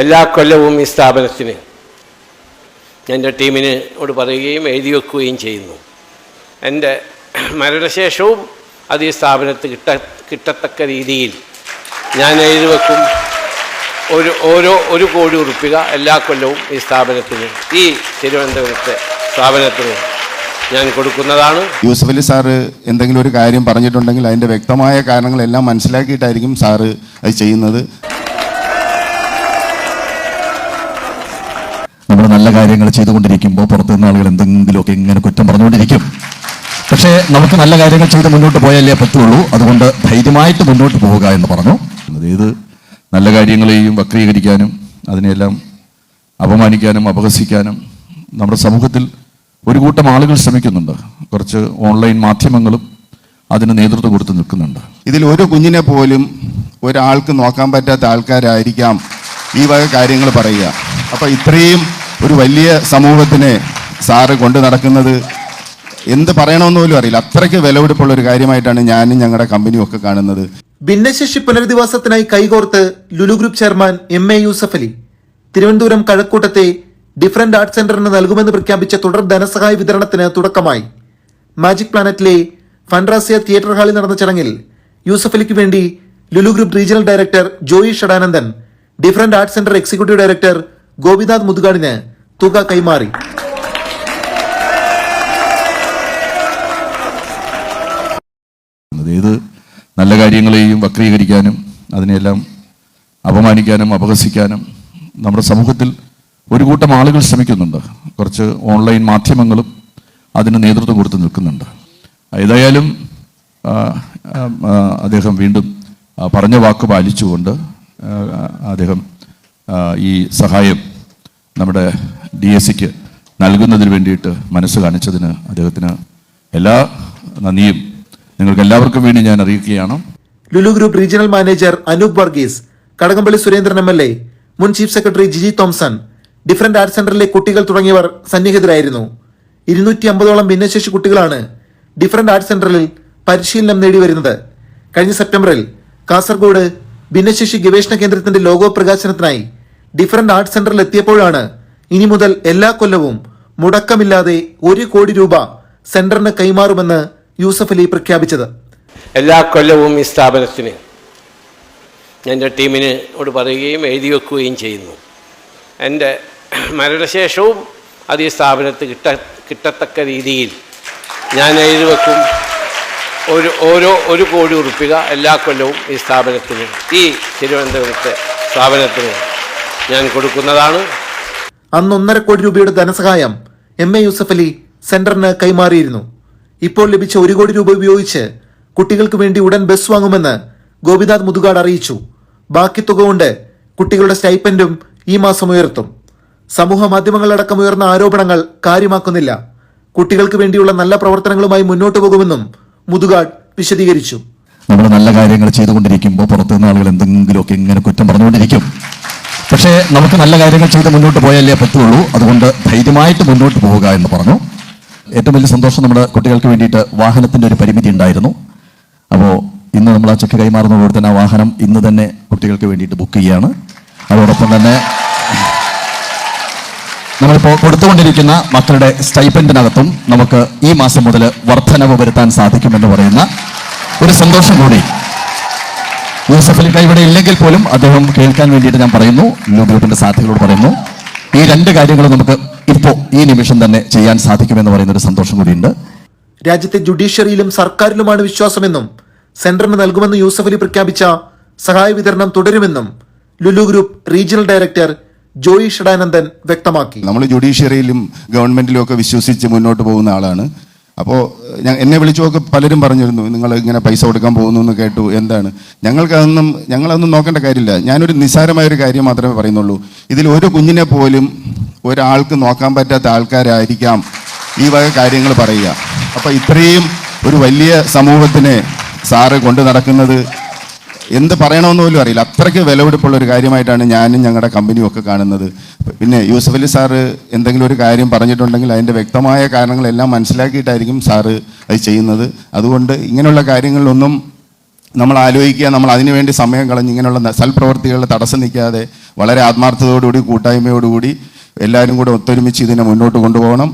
എല്ലാ കൊല്ലവും ഈ സ്ഥാപനത്തിന് എന്റെ ടീമിനോട് പറയുകയും എഴുതി വെക്കുകയും ചെയ്യുന്നു. എന്റെ മരണശേഷവും അത് ഈ സ്ഥാപനത്ത് കിട്ട കിട്ടത്തക്ക രീതിയിൽ ഞാൻ എഴുതി വെക്കും. ഒരു ഓരോ ഒരു കോടി ഉറുപ്പിക എല്ലാ കൊല്ലവും ഈ സ്ഥാപനത്തിന് ഈ തിരുവനന്തപുരത്തെ സ്ഥാപനത്തിന് ഞാൻ കൊടുക്കുന്നതാണ്. യൂസഫ് അലി സാറ് എന്തെങ്കിലും ഒരു കാര്യം പറഞ്ഞിട്ടുണ്ടെങ്കിൽ അതിന്റെ വ്യക്തമായ കാരണങ്ങളെല്ലാം മനസ്സിലാക്കിയിട്ടായിരിക്കും സാറ് അത് ചെയ്യുന്നത്. നമ്മൾ നല്ല കാര്യങ്ങൾ ചെയ്തുകൊണ്ടിരിക്കുമ്പോൾ പുറത്തുനിന്ന് ആളുകൾ എന്തെങ്കിലുമൊക്കെ ഇങ്ങനെ കുറ്റം പറഞ്ഞുകൊണ്ടിരിക്കും. പക്ഷേ നമുക്ക് നല്ല കാര്യങ്ങൾ ചെയ്ത് മുന്നോട്ട് പോയാലേ പറ്റുള്ളൂ. അതുകൊണ്ട് ധൈര്യമായിട്ട് മുന്നോട്ട് പോവുക എന്ന് പറഞ്ഞു. ഏത് നല്ല കാര്യങ്ങളെയും വക്രീകരിക്കാനും അതിനെയെല്ലാം അപമാനിക്കാനും അപഹസിക്കാനും നമ്മുടെ സമൂഹത്തിൽ ഒരു കൂട്ടം ആളുകൾ ശ്രമിക്കുന്നുണ്ട്. കുറച്ച് ഓൺലൈൻ മാധ്യമങ്ങളും അതിന് നേതൃത്വം കൊടുത്ത് നിൽക്കുന്നുണ്ട്. ഇതിൽ ഒരു കുഞ്ഞിനെ പോലും ഒരാൾക്ക് നോക്കാൻ പറ്റാത്ത ആൾക്കാരായിരിക്കാം ഈ വക കാര്യങ്ങൾ പറയുക. അപ്പോൾ ഇത്രയും ഒരു വലിയ സമൂഹത്തിനെ സാറ് കൊണ്ട് നടക്കുന്നത് എന്ത് പറയണമെന്ന് പോലും അറിയില്ല. അത്രയ്ക്ക് വിലപിടിപ്പുള്ള ഒരു കാര്യമായിട്ടാണ് ഞാനും ഞങ്ങളുടെ കമ്പനിയും ഒക്കെ കാണുന്നത്. ഭിന്നശേഷി പുനരധിവാസത്തിനായി കൈകോർത്ത് Lulu group chairman M A Yusuff Ali. Thiruvananthapuram കഴക്കൂട്ടത്തെ different art സെന്ററിന് നൽകുമെന്ന് പ്രഖ്യാപിച്ച തുടർ ധനസഹായ വിതരണത്തിന് തുടക്കമായി. മാജിക് പ്ലാനറ്റിലെ ഫൻറാസിയ തിയേറ്റർ ഹാളിൽ നടന്ന ചടങ്ങിൽ യൂസഫ് അലിക്ക് വേണ്ടി Lulu group regional director Joy Shadanandan different art centre executive director Gopinath മുതുകാടിന് തുക കൈമാറി. ഏത് നല്ല കാര്യങ്ങളെയും വക്രീകരിക്കാനും അതിനെയെല്ലാം അപമാനിക്കാനും അപഹസിക്കാനും നമ്മുടെ സമൂഹത്തിൽ ഒരു കൂട്ടം ആളുകൾ ശ്രമിക്കുന്നുണ്ട്. കുറച്ച് ഓൺലൈൻ മാധ്യമങ്ങളും അതിന് നേതൃത്വം കൊടുത്ത് നിൽക്കുന്നുണ്ട്. ഏതായാലും അദ്ദേഹം വീണ്ടും പറഞ്ഞ വാക്ക് പാലിച്ചുകൊണ്ട് അദ്ദേഹം ഈ സഹായം നമ്മുടെ ഡി എസ് സിക്ക് നൽകുന്നതിന് വേണ്ടിയിട്ട് മനസ്സ് കാണിച്ചതിന് അദ്ദേഹത്തിന് എല്ലാ നന്ദിയും. നിങ്ങൾക്ക് എല്ലാവർക്കും വേണ്ടി ഞാൻ അറിയിക്കുകയാണ്. Lulu group regional manager Anoop Varghese Kadakampally Surendran M L A മുൻ chief secretary Jiji Thomson different arts സെന്ററിലെ കുട്ടികൾ തുടങ്ങിയവർ സന്നിഹിതരായിരുന്നു. ഇരുന്നൂറ്റി അമ്പതോളം ഭിന്നശേഷി കുട്ടികളാണ് ഡിഫറന്റ് ആർട്സ് സെന്ററിൽ പരിശീലനം നേടി വരുന്നത് കഴിഞ്ഞ സെപ്റ്റംബറിൽ കാസർഗോഡ് ഭിന്നശേഷി ഗവേഷണ കേന്ദ്രത്തിന്റെ ലോഗോ പ്രകാശനത്തിനായി ഡിഫറന്റ് ആർട്സ് സെന്ററിൽ എത്തിയപ്പോഴാണ് ഇനി മുതൽ എല്ലാ കൊല്ലവും മുടക്കമില്ലാതെ ഒരു കോടി രൂപ സെന്ററിന് കൈമാറുമെന്ന് യൂസഫ് അലി പ്രഖ്യാപിച്ചത്. എല്ലാ കൊല്ലവും ഈ സ്ഥാപനത്തിന് എന്റെ ടീമിനോട് പറയുകയും എഴുതി വെക്കുകയും ചെയ്യുന്നു. എന്റെ മരണശേഷവും അത് ഈ സ്ഥാപനത്ത് കിട്ട കിട്ടത്തക്ക രീതിയിൽ ഞാൻ എഴുതി വെക്കും. ഒരു ഓരോ ഒരു കോടി ഉറുപ്പിക എല്ലാ കൊല്ലവും ഈ സ്ഥാപനത്തിന് ഈ തിരുവനന്തപുരത്തെ സ്ഥാപനത്തിന് ഞാൻ കൊടുക്കുന്നതാണ്. അന്ന് ഒന്നര കോടി രൂപയുടെ ധനസഹായം എം എ യൂസഫ് അലി സെന്ററിന് കൈമാറിയിരുന്നു. ഇപ്പോൾ ലഭിച്ച ഒരു കോടി രൂപ ഉപയോഗിച്ച് കുട്ടികൾക്ക് വേണ്ടി ഉടൻ ബസ് വാങ്ങുമെന്ന് ഗോപിനാഥ് മുതുകാട് അറിയിച്ചു. ബാക്കി തുക കൊണ്ട് കുട്ടികളുടെ സ്റ്റൈപ്പൻഡും ഈ മാസം ഉയർത്തും. സമൂഹ മാധ്യമങ്ങളടക്കം ഉയർന്ന ആരോപണങ്ങൾ കാര്യമാക്കുന്നില്ല. കുട്ടികൾക്ക് വേണ്ടിയുള്ള നല്ല പ്രവർത്തനങ്ങളുമായി മുന്നോട്ട് പോകുമെന്നും മുതുകാട് വിശദീകരിച്ചു. നമ്മൾ നല്ല കാര്യങ്ങൾ ചെയ്തുകൊണ്ടിരിക്കുമ്പോൾ പുറത്തുനിന്ന് ആളുകൾ എന്തെങ്കിലുമൊക്കെ ഇങ്ങനെ കുറ്റം പറഞ്ഞുകൊണ്ടിരിക്കും. പക്ഷേ നമുക്ക് നല്ല കാര്യങ്ങൾ ചെയ്ത് മുന്നോട്ട് പോയാലേ പറ്റുള്ളൂ. അതുകൊണ്ട് ധൈര്യമായിട്ട് മുന്നോട്ട് പോവുക എന്ന് പറഞ്ഞു. ഏറ്റവും വലിയ സന്തോഷം നമ്മുടെ കുട്ടികൾക്ക് വേണ്ടിയിട്ട് വാഹനത്തിന്റെ ഒരു പരിമിതി ഉണ്ടായിരുന്നു. അപ്പോൾ ഇന്ന് നമ്മൾ ആ ചെക്ക് കൈമാറുന്നതോടെ തന്നെ ആ വാഹനം ഇന്ന് തന്നെ കുട്ടികൾക്ക് വേണ്ടിയിട്ട് ബുക്ക് ചെയ്യുകയാണ്. അതോടൊപ്പം തന്നെ നമ്മളിപ്പോൾ കൊടുത്തുകൊണ്ടിരിക്കുന്ന മക്കളുടെ സ്റ്റൈപ്പന്റിനകത്തും നമുക്ക് ഈ മാസം മുതൽ വർധനവ് വരുത്താൻ സാധിക്കുമെന്ന് പറയുന്ന ഒരു സന്തോഷം കൂടി യൂസഫ് അലിക്ക ഇവിടെ ഇല്ലെങ്കിൽ പോലും അദ്ദേഹം കേൾക്കാൻ വേണ്ടിയിട്ട് ഞാൻ പറയുന്നു. ലോ ഗ്രൂപ്പിന്റെ സാധ്യതകളോട് പറയുന്നു. ഈ രണ്ട് കാര്യങ്ങളും നമുക്ക് ഇപ്പോൾ ഈ നിമിഷം തന്നെ ചെയ്യാൻ സാധിക്കുമെന്ന് പറയുന്ന ഒരു സന്തോഷം കൂടിയുണ്ട്. രാജ്യത്തെ ജുഡീഷ്യറിയിലും സർക്കാരിലുമാണ് വിശ്വാസമെന്നും സെന്ററിന് നൽകുമെന്ന് യൂസഫ് അലി പ്രഖ്യാപിച്ച സഹായ വിതരണം തുടരുമെന്നും Lulu group regional director Joy Shadanandan വ്യക്തമാക്കി. നമ്മൾ ജുഡീഷ്യറിയിലും ഗവൺമെന്റിലും ഒക്കെ വിശ്വസിച്ച് മുന്നോട്ട് പോകുന്ന ആളാണ്. അപ്പോൾ ഞാൻ എന്നെ വിളിച്ചുമൊക്കെ പലരും പറഞ്ഞിരുന്നു നിങ്ങൾ ഇങ്ങനെ പൈസ കൊടുക്കാൻ പോകുന്നു എന്ന് കേട്ടു എന്താണ്? ഞങ്ങൾക്കതൊന്നും ഞങ്ങളതൊന്നും നോക്കേണ്ട കാര്യമില്ല. ഞാനൊരു നിസ്സാരമായൊരു കാര്യം മാത്രമേ പറയുന്നുള്ളൂ. ഇതിൽ ഒരു കുഞ്ഞിനെ പോലും ഒരാൾക്ക് നോക്കാൻ പറ്റാത്ത ആൾക്കാരായിരിക്കാം ഈ വക കാര്യങ്ങൾ പറയുക. അപ്പോൾ ഇത്രയും ഒരു വലിയ സമൂഹത്തിനെ സാറ് കൊണ്ടു നടക്കുന്നത് എന്ത് പറയണമെന്ന് പോലും അറിയില്ല. അത്രയ്ക്ക് വിലപിടിപ്പുള്ള ഒരു കാര്യമായിട്ടാണ് ഞാനും ഞങ്ങളുടെ കമ്പനിയും ഒക്കെ കാണുന്നത്. പിന്നെ യൂസഫ് അലി സാറ് എന്തെങ്കിലും ഒരു കാര്യം പറഞ്ഞിട്ടുണ്ടെങ്കിൽ അതിന്റെ വ്യക്തമായ കാരണങ്ങളെല്ലാം മനസ്സിലാക്കിയിട്ടായിരിക്കും സാറ് അത് ചെയ്യുന്നത്. അതുകൊണ്ട് ഇങ്ങനെയുള്ള കാര്യങ്ങളിലൊന്നും നമ്മൾ ആലോചിക്കുക നമ്മൾ അതിനുവേണ്ടി സമയം കളഞ്ഞ് ഇങ്ങനെയുള്ള സൽപ്രവർത്തികളിൽ തടസ്സം നിൽക്കാതെ വളരെ ആത്മാർത്ഥതയോടുകൂടി കൂട്ടായ്മയോടുകൂടി എല്ലാവരും കൂടെ ഒത്തൊരുമിച്ച് ഇതിനെ മുന്നോട്ട് കൊണ്ടുപോകണം.